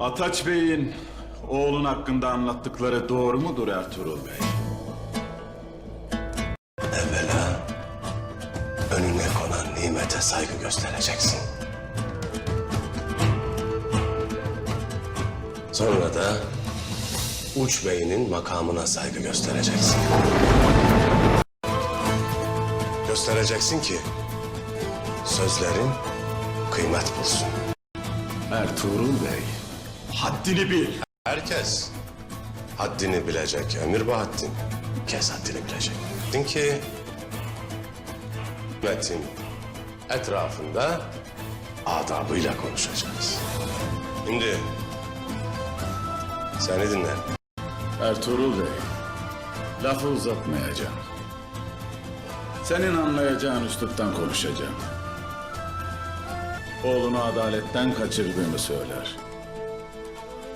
Ataç Bey'in oğlun hakkında anlattıkları doğru mudur Ertuğrul Bey? Evvela önüne konan nimete saygı göstereceksin. Sonra da uç beyinin makamına saygı göstereceksin. Göstereceksin ki sözlerin kıymet bulsun. Ertuğrul Bey, haddini bil. Herkes haddini bilecek Emir Bahattin. Kes haddini bilecek. Din ki Metin etrafında adabıyla konuşacağız. Şimdi seni dinle. Ertuğrul Bey, lafı uzatmayacağım. Senin anlayacağın üsluptan konuşacağım. Oğlunu adaletten kaçırdığını söyler.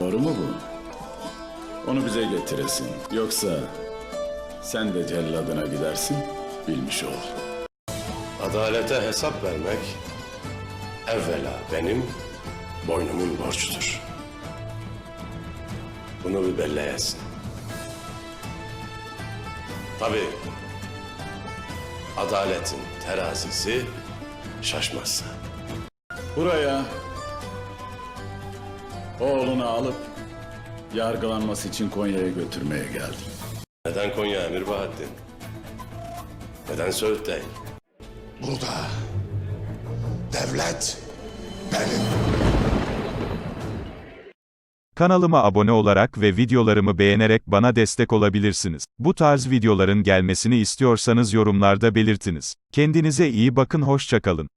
Doğru mu bu? Onu bize getiresin. Yoksa sen de celladına gidersin, bilmiş ol. Adalete hesap vermek evvela benim boynumun borcudur. Bunu bir belleyesin. Tabii adaletin terazisi şaşmazsa. Buraya oğlunu alıp yargılanması için Konya'ya götürmeye geldim. Neden Konya Emir Bahattin? Neden Söğüt değil? Burada devlet benim. Kanalıma abone olarak ve videolarımı beğenerek bana destek olabilirsiniz. Bu tarz videoların gelmesini istiyorsanız yorumlarda belirtiniz. Kendinize iyi bakın hoşçakalın.